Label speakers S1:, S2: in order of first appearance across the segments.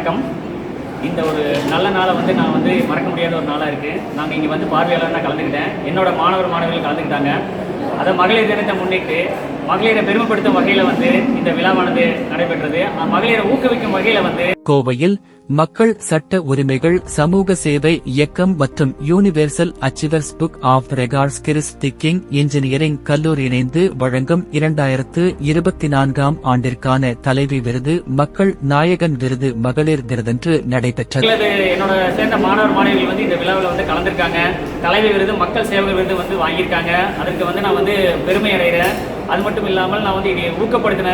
S1: வணக்கம். இந்த ஒரு நல்ல நாளை வந்து நான் வந்து மறக்க முடியாத ஒரு நாளாக இருக்குது நாங்கள் இங்கே வந்து பார்வையாளர் நான் கலந்துக்கிட்டேன். என்னோட மாணவர் மாணவர்கள் கலந்துக்கிட்டாங்க. அதை மகளிர் தினத்தை முன்னிட்டு மகளிரை பெருமைப்படுத்தும் வகையில் வந்து இந்த விழாவானது நடைபெற்றது. மகளிரை ஊக்குவிக்கும் வகையில் வந்து
S2: கோவையில் மக்கள் சட்ட உரிமைகள் சமூக சேவை இயக்கம் மற்றும் universal achievers book of records Christy King engineering கல்லூரி இணைந்து வழங்கும் இரண்டாயிரத்து இருபத்தி நான்காம் ஆண்டிற்கான தலைவி விருது மக்கள் நாயகன் விருது மகளிர் விருதன்று நடைபெற்றது.
S1: என்னோட சேர்ந்த மாணவர் மாணவிகள் வந்து இந்த விழாவில் வந்து கலந்துருக்காங்க. தலைவி விருது மக்கள் சேவகர் விருது வந்து வாங்கியிருக்காங்க. அதற்கு வந்து நான் வந்து பெருமை அடைகிறேன். அது மட்டும் இல்லாமல் நான் வந்து இதை ஊக்கப்படுத்தின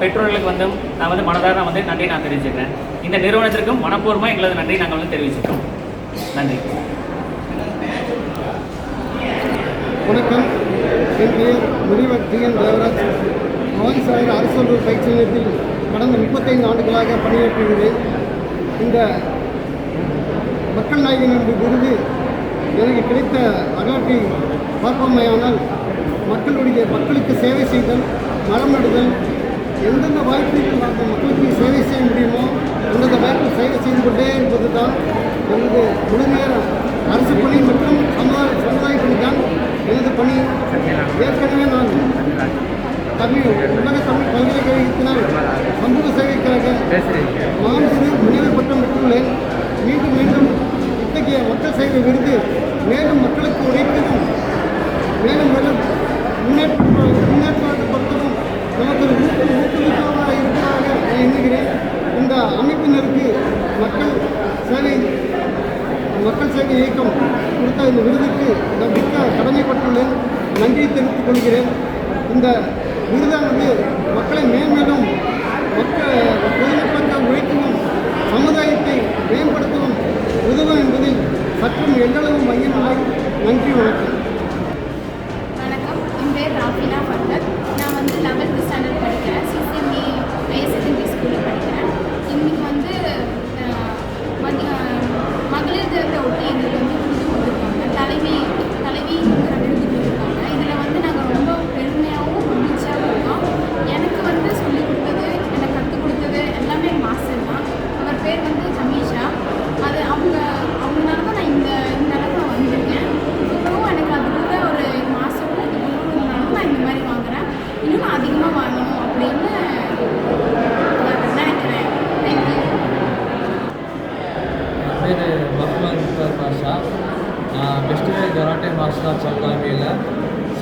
S1: பெற்றோர்களுக்கு வந்து நான் வந்து மனதார நான் வந்து நன்றி நான் தெரிவிச்சுக்கிறேன். இந்த நிறுவனத்திற்கும் மனப்பூர்வமாக எங்களது நன்றி நாங்கள் வந்து தெரிவிச்சுக்கிறோம். நன்றி.
S3: வணக்கம். என் பெயர் முனிவர் டி என் தேவராஜ். பவானி சாகர் அரசு பயிற்சி நிலையத்தில் கடந்த முப்பத்தைந்து ஆண்டுகளாக பணியாற்றுகிறேன் இந்த மக்கள் நாயகன் என்ற விருது எனக்கு கிடைத்த வரலாற்றை பார்ப்போமையானால் மக்களுடைய மக்களுக்கு சேவை செய்தல் மரம் நடுதல் எந்தெந்த வாய்ப்புகள் நாங்கள் மக்களுக்கு சேவை செய்ய முடியுமோ அந்தந்த வாய்ப்பு சேவை செய்து கொண்டே இருப்பது தான் எனது முழுமையான அரசு பணி மற்றும் சமுதாய சமுதாய பணி தான் எனது பணி ஏற்கனவே நான் தமிழ் உலக தமிழ் பல்கலைக்கழகத்தினால் சமூக சேவைக்காக மாண்புரு முனைவர் பட்டம் பெற்றுள்ளேன். மீண்டும் மீண்டும் இத்தகைய மக்கள் சேவை விருது மேலும் மக்களுக்கு உழைப்பதும் மேலும் மேலும் முன்னேற்ற முன்னேற்றப்படுத்தவும் நமக்கு ஒரு ஊக்கு ஊக்குவிப்பதாக இருப்பதாக நான் எண்ணுகிறேன் இந்த அமைப்பினருக்கு மக்கள் சேவை மக்கள் சேவை இயக்கம் கொடுத்த இந்த விருதுக்கு நான் மிக்க கடமைப்பட்டுள்ளேன் நன்றியை தெரிவித்துக் கொள்கிறேன் இந்த விருதானது மக்களை மேன்மேலும் மக்கள் பொதுமக்களுக்கு உழைக்கவும் சமுதாயத்தை மேம்படுத்தவும் உதவும் என்பதில் சற்றும் எந்தளவு மையமில்லை நன்றி வணக்கம்.
S4: பேர் ராஃபினா ஃபர்தத் நான் வந்து லெவல்த்து ஸ்டாண்டர்ட் படிக்கிறேன் சிசிஎம்இ ஹையர் செகண்டரி ஸ்கூலில் படிக்கிறேன் இன்னைக்கு வந்து அஹ், மதி- அஹ், மகளிர் தினத்தை ஒட்டி எங்களுக்கு வந்து விருது கொடுத்துருக்காங்க தலைவி தலைவிங்கிற விருது கொடுத்துருக்காங்க இதில் வந்து நாங்கள் ரொம்ப பெருமையாகவும் மகிழ்ச்சியாகவும் இருக்கோம் எனக்கு வந்து சொல்லிக் கொடுத்தது எனக்கு கற்றுக் கொடுத்தது எல்லாமே எங்கள் மாஸ்டர் தான் அவர் பேர் வந்து சமீஷா அது அவங்க அவங்களால தான் நான் இந்த இந்த அளவுக்கு நான் வந்திருக்கேன் இப்போவும் எனக்கு அது கூட ஒரு மாதம் இவ்வளோனாலும் நான் இந்த மாதிரி வாங்குறேன். இன்னும் நான் அதிகமாக வாங்கணும் அப்படின்னு நினைக்கிறேன். தேங்க்யூ
S5: பேர் முகமது பாஷா. நான் best karate master of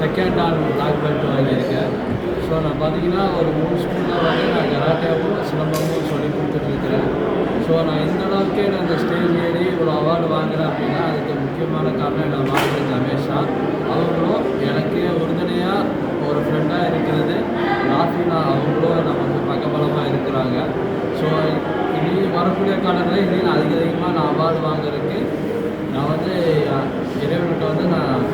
S5: second dan black belt வாங்கியிருக்கேன். ஸோ நான் பார்த்தீங்கன்னா ஒரு மூணு ஸ்கூலில் வந்து நான் கராட்டேவும் சிலம்பமும் சொல்லி கொடுத்துட்ருக்கிறேன். ஸோ நான் இந்த அளவுக்கு நான் இந்த ஸ்டேஜ் ஏறி ஒரு அவார்டு வாங்குகிறேன் அப்படின்னா அதுக்கு முக்கியமான காரணம் நான் மாஸ்டர் ரமேஷா. ஸோ இனி வரக்கூடிய காலங்களில் இனி நான் அதிக அதிகமாக நான் அவார்டு வாங்குறதுக்கு நான் வந்து இறைவன்கிட்ட இறைவனுக்கு வந்து நான்